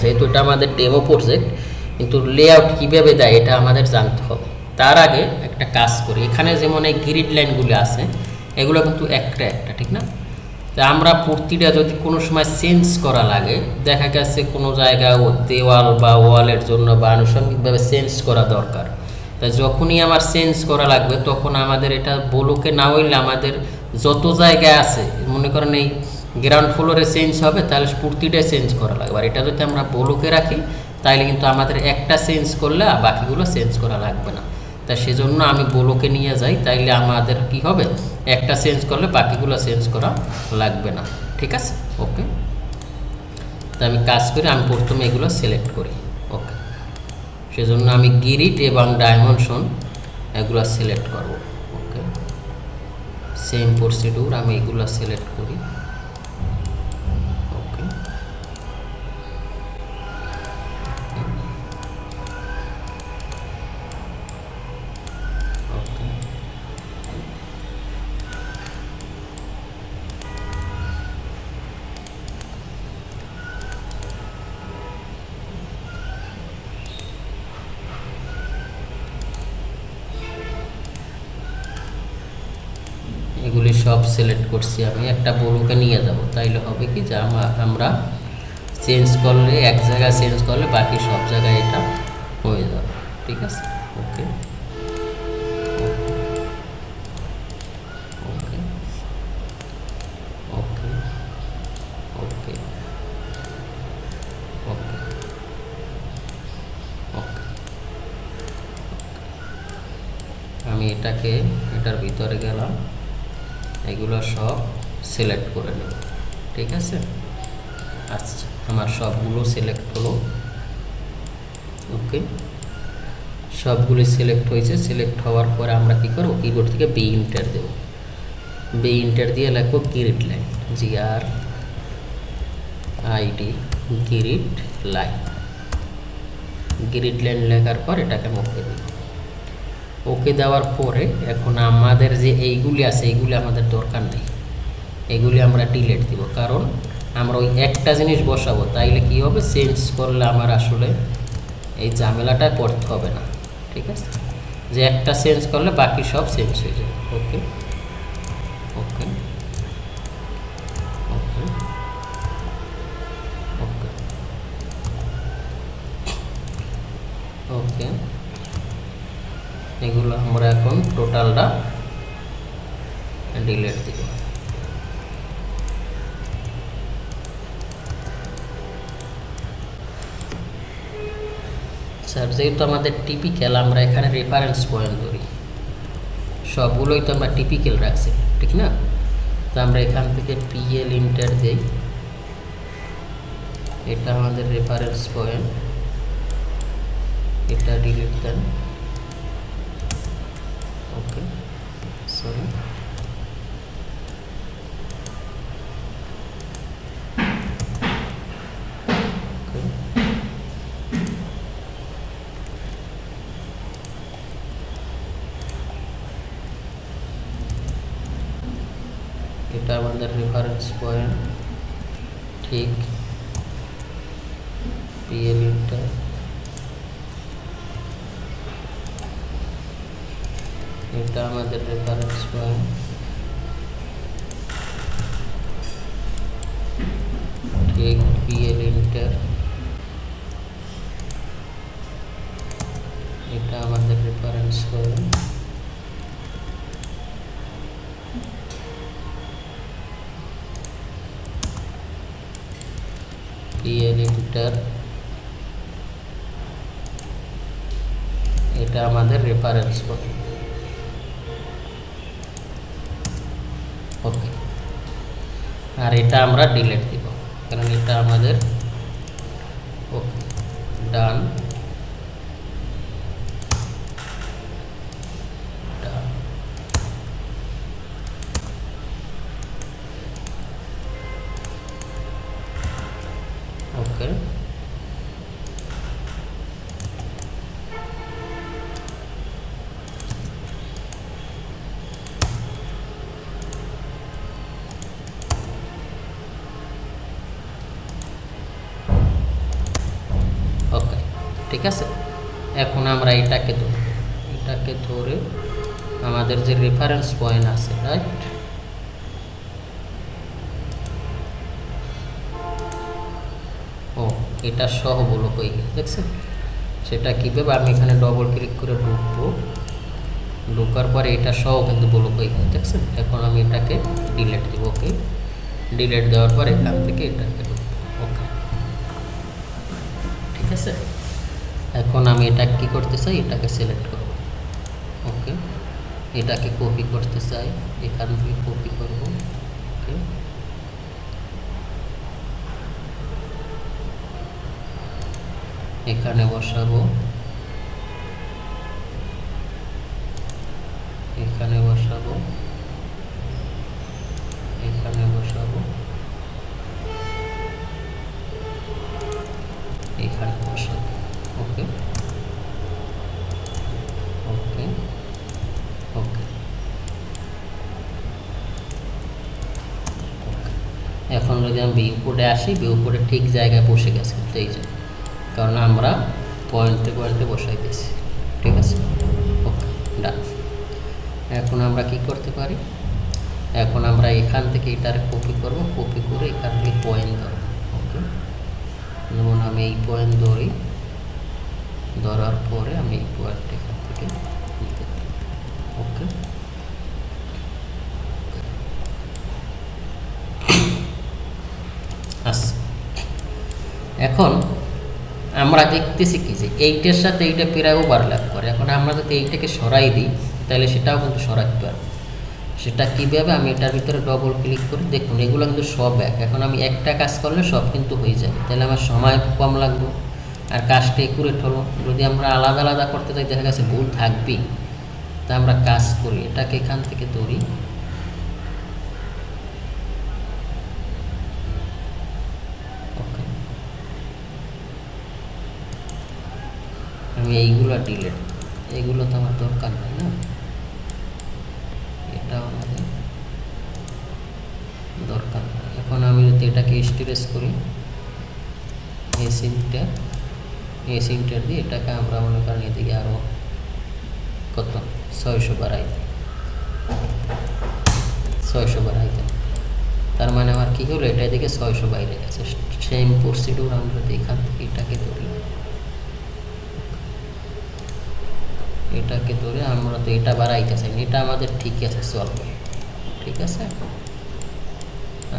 যেহেতু এটা আমাদের ডেমো প্রজেক্ট কিন্তু লেআউট কীভাবে দেয় এটা আমাদের জানতে হবে। তার আগে একটা কাজ করি। এখানে যেমন এই গ্রিড লাইনগুলো আছে, এগুলো কিন্তু একটা একটা, ঠিক না? তা আমরা প্রতিটা যদি কোনো সময় চেঞ্জ করা লাগে, দেখা গেছে কোনো জায়গা ও দেওয়াল বা ওয়ালের জন্য বা আনুষঙ্গিকভাবে চেঞ্জ করা দরকার। তা যখনই আমার চেঞ্জ করা লাগবে, তখন আমাদের এটা বলুকে না হইলে আমাদের যত জায়গায় আছে, মনে করেন এই গ্রাউন্ড ফ্লোরে চেঞ্জ হবে, তাহলে প্রতিটা চেঞ্জ করা লাগবে। আর এটা যদি আমরা বলুকে রাখি, তাহলে কিন্তু আমাদের একটা চেঞ্জ করলে বাকিগুলো চেঞ্জ করা লাগবে না। তা সেজন্য আমি বলোকে নিয়ে যাই, তাইলে আমাদের কি হবে? একটা চেঞ্জ করলে বাকিগুলো চেঞ্জ করা লাগবে না। ঠিক আছে? ওকে তা আমি কাজ করি আমি প্রথমে এগুলো সিলেক্ট করি। ওকে সেজন্য আমি গিরিট এবং ডায়মন্ডসন এগুলো সিলেক্ট করব। ওকে সেম প্রসিডিউর আমি এগুলো সিলেক্ট করি। করছি আমি, একটা বলুকে নিয়ে যাব। তাইলে হবে কি যে আমা- আমরা চেঞ্জ করলে, এক জায়গায় চেঞ্জ করলে বাকি সব জায়গায় এটা হয়ে যাবে। ঠিক আছে? ওকে আমি এটাকে, এটার ভিতরে গেলাম। এগুলো সব সিলেক্ট করে নেব। ঠিক আছে? আচ্ছা আমার সবগুলো সিলেক্ট হলো। ওকে সবগুলো সিলেক্ট হয়েছে। সিলেক্ট হওয়ার পরে আমরা কি করব? কিবোর্ড থেকে বি ইন্টার দেব। বি ইন্টার দিয়ে লিখব grid line G R I D grid line grid line লেখার পর এটাকে মুখে দেব। ওকে দেওয়ার পরে এখন আমাদের যে এইগুলি আছে, এইগুলি আমাদের দরকার নেই। এগুলি আমরা ডিলেট দিব। কারণ আমরা ওই একটা জিনিস বসাবো, তাইলে কি হবে? চেঞ্জ করলে আমার আসলে এই ঝামেলাটায় পড়তে হবে না। ঠিক আছে? যে একটা চেঞ্জ করলে বাকি সব চেঞ্জ হয়ে যাবে। ওকে ওকে ওকে ওকে এগুলো আমরা এখন টোটালটা ডিলেট দিব। স্যার, যেহেতু আমাদের টিপিক্যাল আমরা এখানে রেফারেন্স পয়েন্ট ধরি। সবগুলোই তো আমরা টিপিক্যাল রাখছি, ঠিক না? তো আমরা এখান থেকে পিএল ইন্টার দিই। এটা আমাদের রেফারেন্স পয়েন্ট এটা ডিলিট দেন ওকে সরি এটা আমাদের রেফারেন্স পয়েন্ট ঠিক পিএল ইন্টার এটা আমাদের রেফারেন্স পয়েন্ট ঠিক পিএল ইন্টার এটা আমাদের রেফারেন্স পয়েন্ট পিএল ইন্টার এটা আমাদের রেফারেন্স পয়েন্ট ওকে আর এটা আমরা ডিলেট দিব, কারণ এটা আমাদের ওকে ডান ঠিক আছে? এখন আমরা এটাকে ধরব এটাকে ধরে আমাদের যে রেফারেন্স পয়েন্ট আছে রাইট ও, এটা সহ ব্লক হয়ে দেখছেন? সেটা কীভাবে আমি এখানে ডবল ক্লিক করে ঢুকবো? ঢোকার পরে এটা সহ কিন্তু ব্লক হয়ে গেছে, দেখছেন? এখন আমি এটাকে ডিলেট দেবো ওকে ডিলেট দেওয়ার পর এখান থেকে এটাকে ঢুকবো ওকে ঠিক আছে? এখন আমি এটা কি করতে চাই? এটাকে সিলেক্ট করব। ওকে এটাকে কপি করতে চাই। এখান থেকে কপি করব। ওকে এখানে বসাবো। এখানে বসাবো এখানে বসাবো এখানে বসাবো ওকে ওকে ওকে এখন যদি কোডে আসি কোডে ঠিক জায়গায় বসে গেছে এই যে। কারণ আমরা পয়েন্টে পয়েন্টে বসাইতেছি ঠিক আছে? ওকে, ডান। এখন আমরা কি করতে পারি? এখন আমরা এখান থেকে এটার কপি করব কপি করে এখান থেকে পয়েন্ট ধরবো, ওকে? যেমন আমি এই পয়েন্ট ধরি, ধরার পরে আমি এই পয়েন্ট এখান থেকে নিতে পারি ওকে আচ্ছা এখন আমরা দেখতেছি কি যে এইটার সাথে এইটা প্রায় ওভারল্যাপ করে। এখন আমরা যদি এইটাকে সরাই দিই, তাহলে সেটাও কিন্তু সরাতে পারব। সেটা কীভাবে? আমি এটার ভিতরে ডবল ক্লিক করি দেখুন, এগুলো কিন্তু সব এক। এখন আমি একটা কাজ করলে সব কিন্তু হয়ে যাবে। তাহলে আমার সময় কম লাগবে আর কাজটা একুরেট হলো। যদি আমরা আলাদা আলাদা করতে চাই দেখা গেছে ভুল থাকবেই। তা আমরা কাজ করি, এটাকে এখান থেকে ধরি আমি এইগুলো ডিলেট এইগুলো তো আমার দরকার নাই না। এটা আমাদের দরকার এখন আমি যদি এটাকে স্টোরেজ করি এই সিমটা এই দিয়ে এটাকে আমরা মনে করেন এদিকে আরও কত? ছয়শো বাড়াই ছয়শো বাড়াই দিই। তার মানে আমার কী হলো? এটা এদিকে ছয়শো বাইরে গেছে। সেম প্রসিডিউর আমরা এখান থেকে এটাকে ধরি। এটাকে ধরে আমরা তো এটা বাড়াইতে চাই এটা আমাদের ঠিক আছে, চলবে। ঠিক আছে?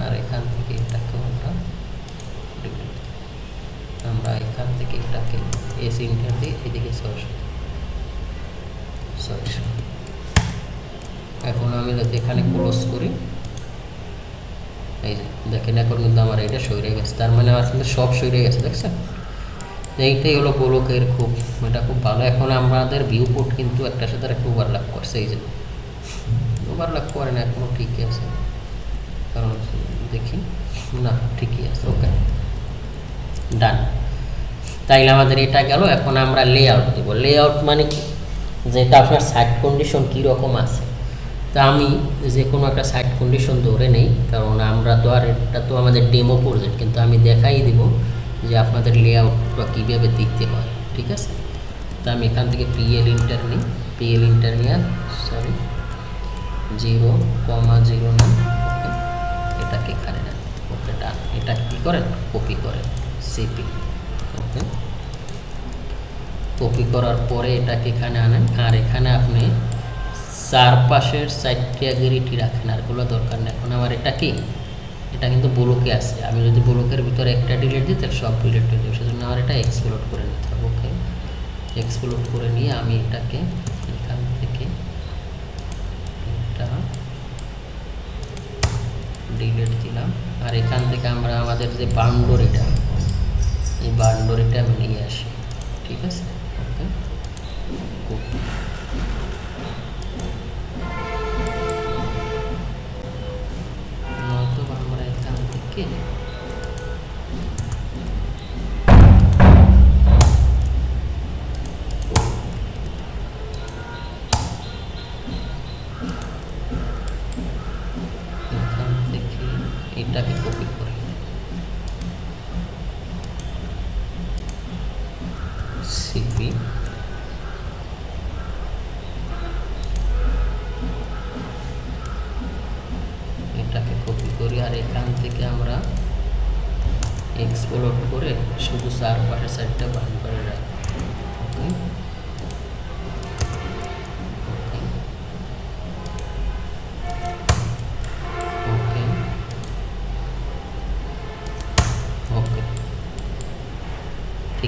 আর এখান থেকে এটাকে আমরা আমরা এখান থেকে এটাকে এ সিমটা দিয়ে এদিকে ছয়শো এখন আমি যদি এখানে ক্লোজ করি। এই যে, দেখেন, এখন কিন্তু আমার এটা সরে গেছে। তার মানে আমার কিন্তু সব সরে গেছে, দেখছেন? এইটাই হলো গোলকের খুব, এটা খুব ভালো। এখন আমাদের ভিউ পোর্ট কিন্তু একটার সাথে আর একটা ওভারল্যাপ করছে এই যে। ওভারল্যাপ করে না এখনও ঠিকই আছে। কারণ দেখি, না, ঠিকই আছে ওকে ডান তাইলে আমাদের এটা গেল, এখন আমরা লে আউট দেবো। লে আউট মানে কি? যেটা আপনার সাইড কন্ডিশন কীরকম আছে। তা আমি যে কোনো একটা সাইড কন্ডিশন ধরে নেই, কারণ আমরা তো আর এটা তো আমাদের ডেমো প্রজেক্ট কিন্তু আমি দেখাই দিব। যে আপনাদের লেআউটটা কীভাবে দিতে হয়, ঠিক আছে? তা আমি এখান থেকে পিএল ইন্টার নিই। পিএল ইন্টার নিয়ে সরি জিরো কমা জিরো নিই এটাকে এখানে নেন ওকে ডান এটা কী করেন? কপি করেন। সিপি ওকে কপি করার পরে এটাকে এখানে আনেন। আর এখানে আপনি চারপাশের চারটিয়া গিরিটি রাখেন। আর এগুলো দরকার নেই। এখন আমার এটা কি? এটা কিন্তু ব্লকে আছে। আমি যদি ব্লকের ভিতরে একটা ডিলেট দিই, তাহলে সব ডিলেট হয়ে যাবে। সেজন্য আমার এটা এক্সপ্লোর করে নিতে হবে ওকে এক্সপ্লোর করে নিয়ে আমি এটাকে এখান থেকে এটা ডিলেট দিলাম। আর এখান থেকে আমরা আমাদের যে বাউন্ডারিটা, এই বাউন্ডারিটা আমি নিয়ে আসি, ঠিক আছে? ওকে কপি এটাকে কপি করি।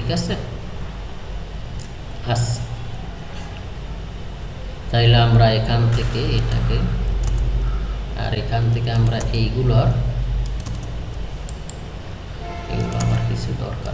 ঠিক আছে? আচ্ছা তাইলে আমরা এখান থেকে এটাকে, আর এখান থেকে আমরা এইগুলোর, এগুলো আমার কিছু দরকার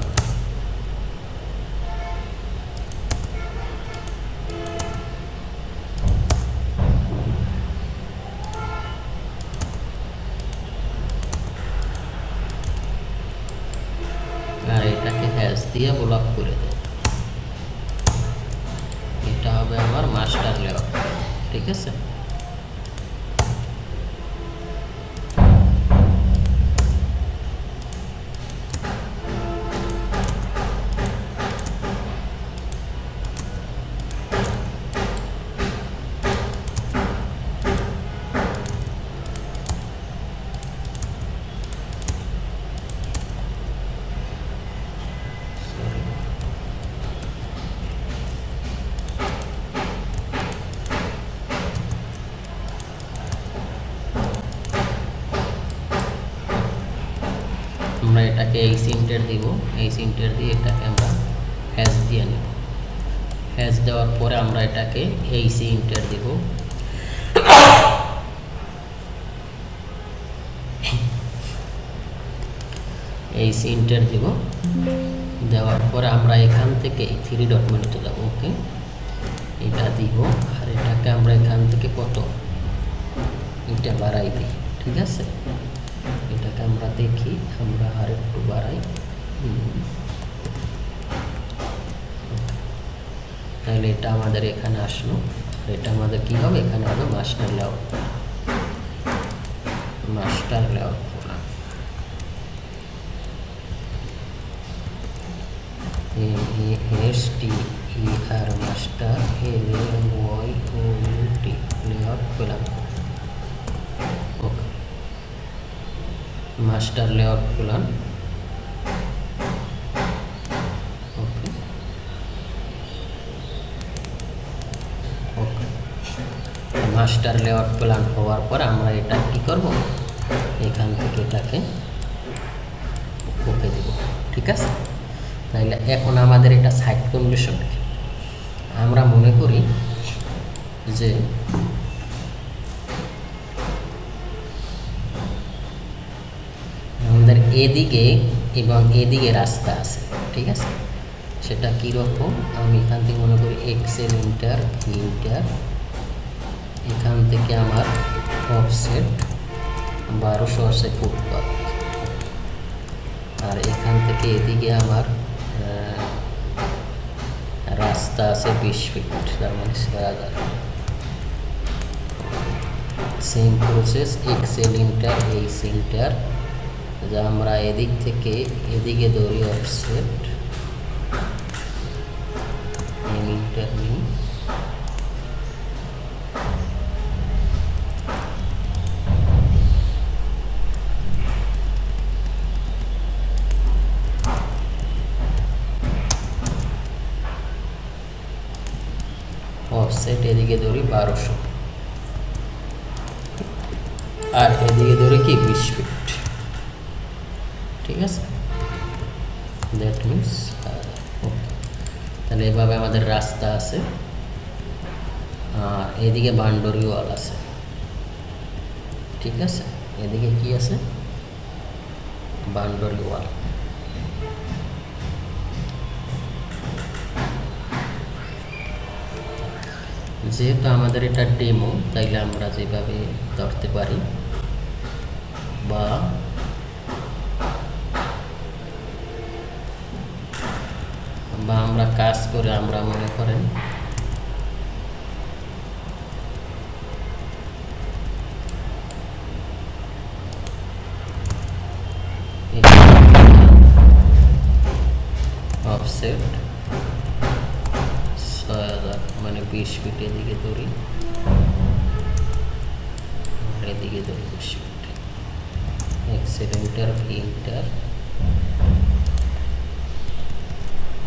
আমরা এটাকে এই সিনটার দিব। এই সিনটার দিয়ে এটাকে আমরা হ্যাশ দিয়ে নেব। হ্যাশ দেওয়ার পরে আমরা এটাকে এই সিনটার দিব। এই সিনটার দিব। দেওয়ার পরে আমরা এখান থেকে এই থ্রি ডট মেনুতে ওকে? এটা দিব, আর এটাকে আমরা এখান থেকে কত? এটা বাড়াই দিই, ঠিক আছে? আমরা দেখি, আমরা আর একটু বাড়াই। তাহলে এটা আমাদের এখানে আসলো। এটা আমাদের কি হবে? এখানে হবে master layout master layout S T E R master M Y O T layout plan okay master layout plan okay okay master layout plan হওয়ার পর আমরা এটা কি করব? এখান থেকে এটাকে ওকে দেব। ঠিক আছে? তাইলে এখন আমাদের এটা সাইট কনভেশন আমরা মনে করি যে এদিকে এবং এদিকে রাস্তা আছে, ঠিক আছে? সেটা কীরকম? আমি এখান থেকে মনে করি এক্সেল ইন্টার ইন্টার এখান থেকে আমার অফসেট বারোশো আছে ফুটপাথ আর এখান থেকে এদিকে আমার রাস্তা আছে বিশ ফিট তার মানে হাজার। সেম প্রসেস এক্সেল ইন্টার এই ইন্টার যা আমরা এদিক থেকে এদিকে দৌড়ি অফসেট আছে? এদিকে কি আছে? বান্ডরি ওয়াল যেহেতু আমাদের এটা ডেমো তাইলে আমরা যেভাবে ধরতে পারি, বা বা আমরা কাজ করে আমরা মনে করেন অফসেট ছয় হাজার মানে বিশ ফিট এদিকে ধরি এদিকে ধরি বিশ feet excel enter V enter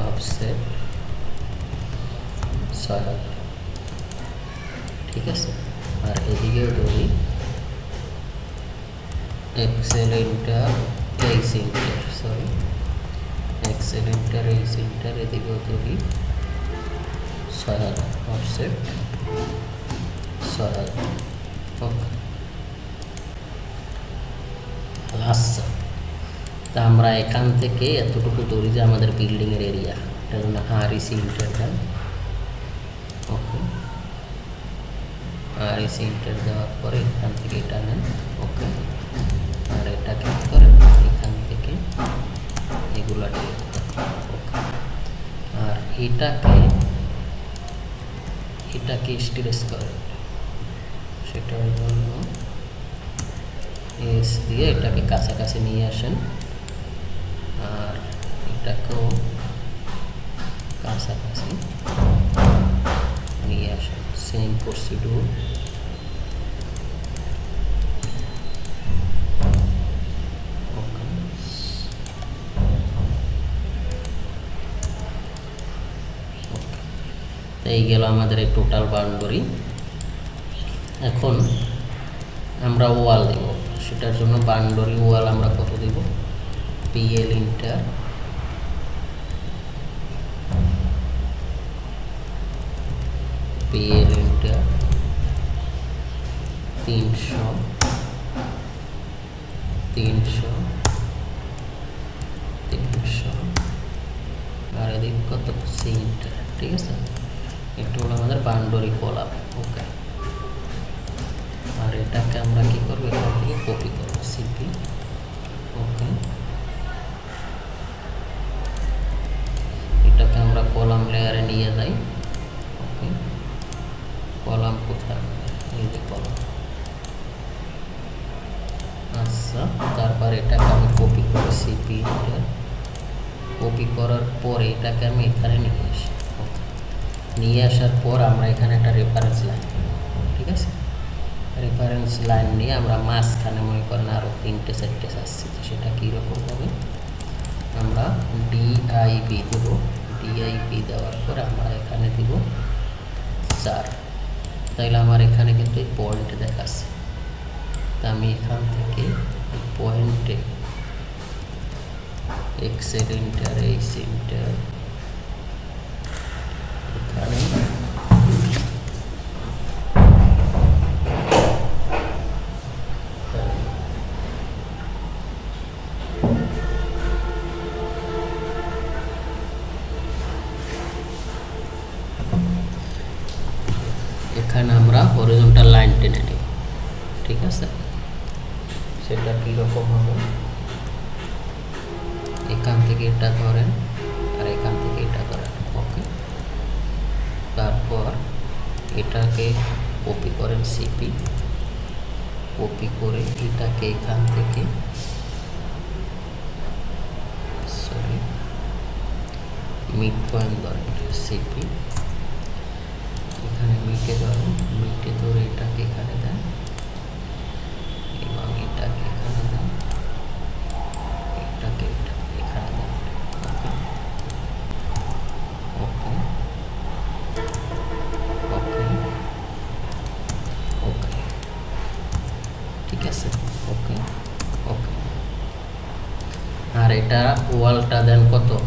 offset ছয় হাজার। ঠিক আছে? আর এদিকেও ধরি excel enter H enter sorry excel enter H enter এদিকেও ধরি ছয় হাজার অফসেট আচ্ছা। তা আমরা এখান থেকে এতটুকু ধরি যে আমাদের বিল্ডিংয়ের এরিয়া এটা জন্য আর ইসি ইন্টার দেন ওকে। আর ইসি ইন্টার দেওয়ার পরে এখান থেকে এটা নেন। ওকে। আর এটা এগুলা আর এটাকে এটাকে স্টিরেস করেন সেটার জন্য এস দিয়ে এটাকে কাছাকাছি নিয়ে আসেন। আর এটাকেও কাছাকাছি নিয়ে আসেন। সেম প্রসিডিউর এই গেল আমাদের এই টোটাল বাউন্ডারি এখন আমরা ওয়াল দেব। সেটার জন্য বাউন্ডারি ওয়াল আমরা কত দেব? পিএল ইন্টার পিএল ইন্টার তিনশো। তিনশো। তিনশো। আর এদিক কত? সি ইন্টার ঠিক আছে? একটু হলো আমাদের বাউন্ডারি কলাম, ওকে। আর এটাকে আমরা কি করব? এখান থেকে কপি করব সিপি ওকে। এটাকে আমরা কলাম লেয়ারে নিয়ে যাই, ওকে। কলাম কোথায়? এই কলাম। আচ্ছা তারপর এটাকে আমি কপি করি সিপি কপি করার পরে এটাকে আমি এখানে নিয়ে আসি। নিয়ে আসার পর আমরা এখানে একটা রেফারেন্স লাইন ঠিক আছে? রেফারেন্স লাইন নিয়ে আমরা মাঝখানে মনে করেন আরও তিনটে চারটে আসছি তো সেটা কীরকম হবে? আমরা ডিআইবি দেব ডিআইবি দেওয়ার পর আমরা এখানে দিব চার। তাইলে আমার এখানে কিন্তু এই পয়েন্ট দেখাচ্ছে। তা আমি এখান থেকে পয়েন্টে এক্সেল এই এইচ হরিজন্টাল লাইন টেনে নেব। ঠিক আছে? সেটা কীরকম হবে? এখান থেকে এটা ধরেন আর এখান থেকে এটা ধরেন, ওকে? তারপর এটাকে কপি করেন সিপি কপি করে এটাকে এখান থেকে সরি মিড পয়েন্ট ধরেন সিপি মিটে ধরেন মিটে ধরে এটাকে এখানে দেন। এবং এটাকে এখানে দেন। এটাকে এটা- এখানে দেন। ওকে। ওকে। ওকে। ঠিক আছে। ওকে। ওকে। আর এটা ওয়ালটা দেন কত?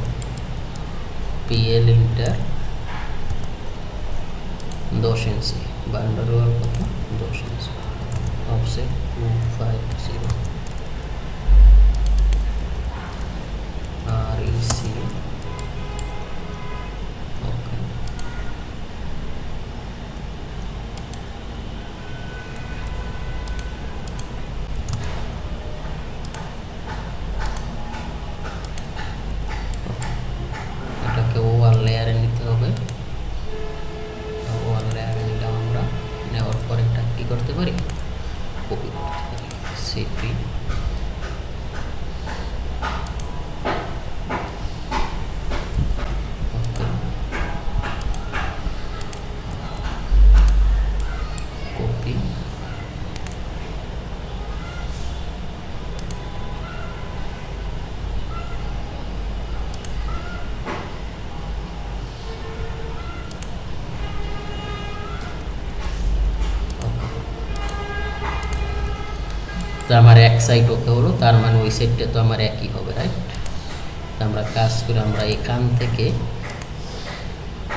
পিএল ইন্টার দশ ইঞ্চি বান্ডার ওয়াল কত দশ ইঞ্চি অফসেট টু ফাইভ জিরো আমার এক সাইড ওকে হলো, তার মানে ওই সাইডটা তো আমার একই হবে রাইট আমরা কাজ করে আমরা এখান থেকে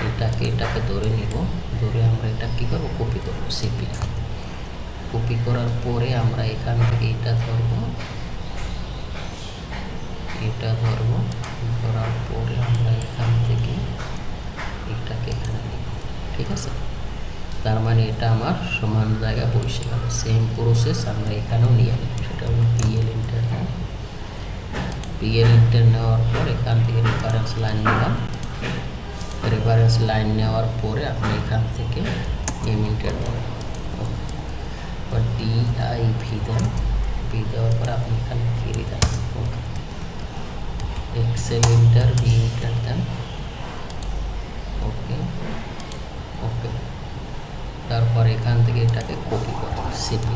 এটাকে এটাকে ধরে নিব, ধরে আমরা এটা কী করব? কপি করব সিপি কপি করার পরে আমরা এখান থেকে এটা ধরবো এটা ধরবো, ধরার পরে আমরা এখান থেকে এটাকে এখানে নিব, ঠিক আছে? তার মানে এটা আমার সমান জায়গা বসে গেল। সেম প্রসেস আমরা এখানেও নিয়ে নেব। সেটা হলো পিএল ইন্টার পিএল ইন্টার নেওয়ার পর এখান থেকে রেফারেন্স লাইন নিলাম। রেফারেন্স লাইন নেওয়ার পরে আপনি এখান থেকে M enter D I V then. V দেওয়ার পরে আপনি এখানে থ্রি দেন। Okay XL enter V enter দেন। ওকে ওকে তারপর এখান থেকে এটাকে কপি করো সিপি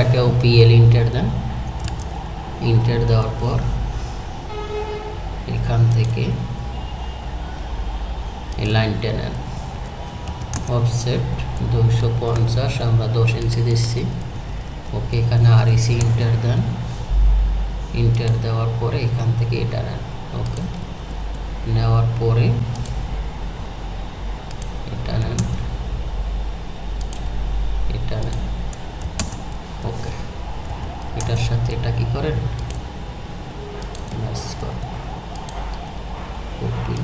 এটাকেও পিএল ইন্টার দেন। ইন্টার দেওয়ার পর এখান থেকে এই লাইনটা নেন। অফসেট দুশো পঞ্চাশ, আমরা দশ ইঞ্চি দিচ্ছি। ওকে, এখানে আর ইসি ইন্টার দেন। ইন্টার দেওয়ার পরে এখান থেকে এটা নেন। ওকে, নেওয়ার পরে এটা নেন এটা নেন ওকে এটার সাথে এটা কি করেন? ম্যাচ করেন কপি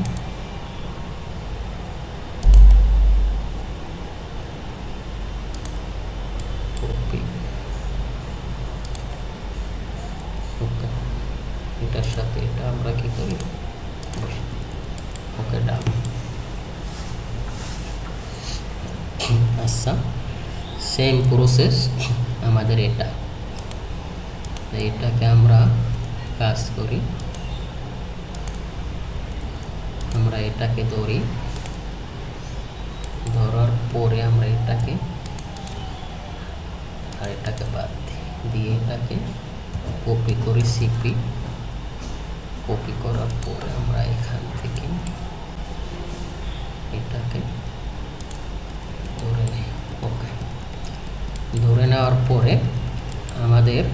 ওকে এটার সাথে এটা আমরা কি করি? ওকে ডান আচ্ছা। সেম প্রসেস আমাদের এটা তো এটাকে আমরা কাজ করি আমরা এটাকে ধরি। ধরার পরে আমরা এটাকে আর এটাকে বাদ দিই। দিয়ে এটাকে কপি করি সিপি কপি করার পরে আমরা এখান থেকে এটাকে ধরে নিই। ওকে ধরে নেওয়ার পরে আমাদের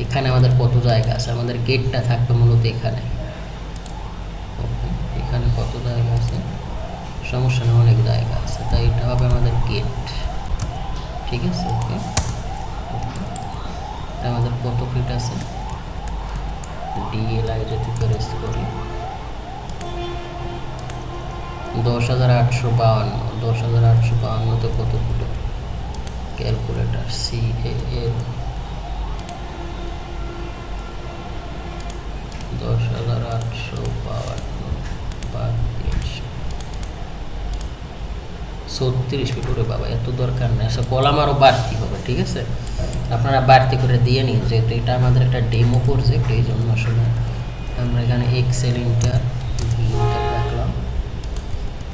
এখানে আমাদের কত জায়গা আছে? আমাদের গেটটা থাকবে মূলত এখানে। কত জায়গা আছে? সমস্যা নেই অনেক জায়গা আছে। তাই এটা হবে আমাদের গেট ঠিক আছে ওকে আমাদের কত ফিট আছে? ডিএলআই যদি প্রেস করি। দশ হাজার আটশো বাউান্ন দশ হাজার আটশো বাউান্নতে কত foot calculator C A A ছত্রিশ ফিট ওরে বাবা, এত দরকার নেই। আচ্ছা কলাম আরও বাড়তি হবে, ঠিক আছে? আপনারা বাড়তি করে দিয়ে নিন, যেহেতু এটা আমাদের একটা ডেমো প্রজেক্ট এই জন্য আসলে আমরা এখানে এক্সেল ইন্টার ইন্টার রাখলাম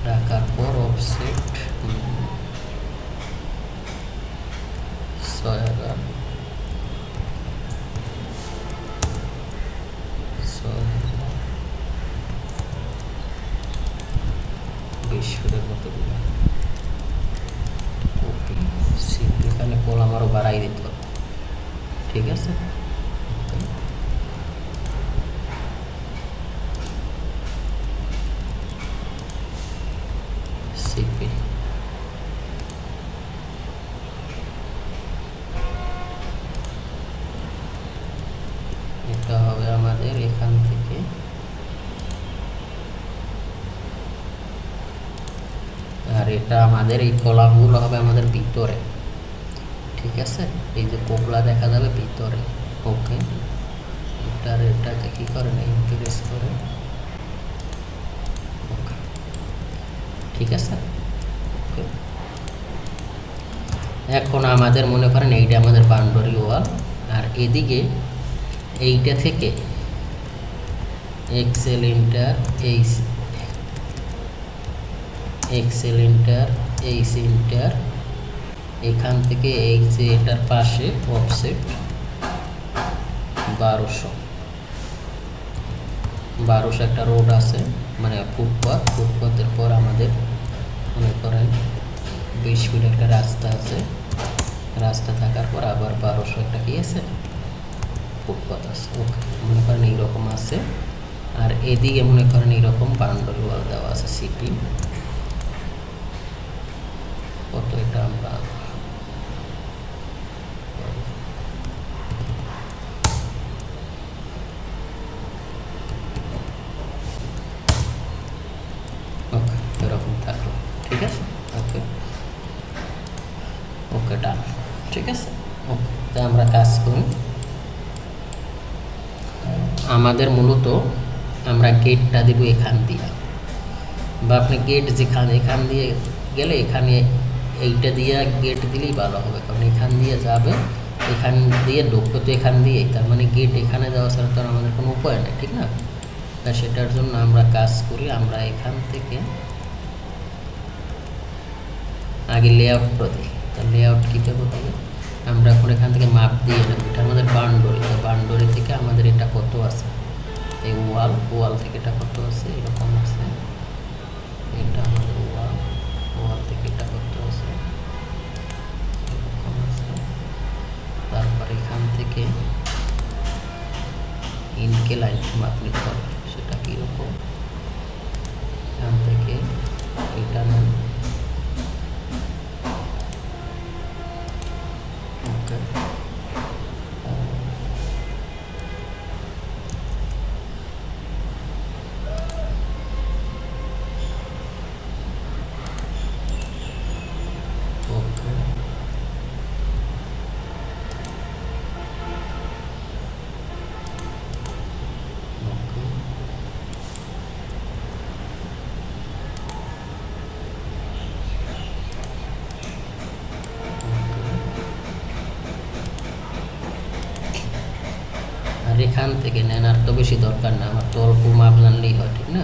রাখার পর অফসেট ছয় হাজার ছয় হাজার বিশ ফুটের মতো দিলাম কপি সিপি এখানে কলাম আরও বাড়াই দিতে হবে ঠিক আছে Okay. সিপি এটা হবে আমাদের এখান থেকে এটা আমাদের এই কলামগুলো হবে আমাদের ভিতরে। ঠিক আছে? এই যে কোকলা দেখা যাবে ভিতরে। ওকে। এটার এটাকে কী করেন ইনক্রিজ করে। ঠিক আছে? ওকে। এখন আমাদের মনে করেন এইটা আমাদের বাউন্ডারি ওয়াল। আর এদিকে এইটা থেকে এক্সেল ইন্টার এই এক্সেল ইন্টার এইচ ইন্টার এখান থেকে এই এটার পাশে অফসেট বারোশো। বারোশো একটা রোড আছে মানে ফুটপাথ ফুটপাথের পর আমাদের, মনে করেন, বিশ ফিট একটা রাস্তা আছে। রাস্তা থাকার পর আবার বারোশো একটা কি আছে? ফুটপাথ আছে। ওকে, মনে করেন এইরকম আছে। আর এদিকে মনে করেন এইরকম বাউন্ডারি ওয়াল দেওয়া আছে, সিপি কত আমরা ওকে ডান, ঠিক আছে? ওকে আমরা কাজ আমাদের মূলত আমরা গেটটা দেবো এখান দিয়ে। বা আপনি গেট যেখানে, এখান দিয়ে গেলে এখানে এইটা দিয়ে গেট দিলেই ভালো হবে। কারণ এখান দিয়ে যাবে, এখান দিয়ে ঢুকবে তো এখান দিয়েই। তার মানে গেট এখানে যাওয়া ছাড়া তো আর আমাদের কোনো উপায় নেই, ঠিক না? তা সেটার জন্য আমরা কাজ করি, আমরা এখান থেকে আগে লেআউটটা দিই। তা লেআউট কীভাবে হবে আমরা এখন এখান থেকে মাপ দিয়ে নেব। এটা আমাদের বাউন্ডারি। তো বাউন্ডারি থেকে আমাদের এটা কত আছে? এই ওয়াল ওয়াল থেকে এটা কত আছে? এরকম আছে। এটা থেকে ইনকে লাইন মাপ নিতে হবে সেটা কীরকম? এখান থেকে এটা নেন এখান থেকে নেন আর তো বেশি দরকার না, আমার তো অল্প মাপ জানলেই হয়, ঠিক না?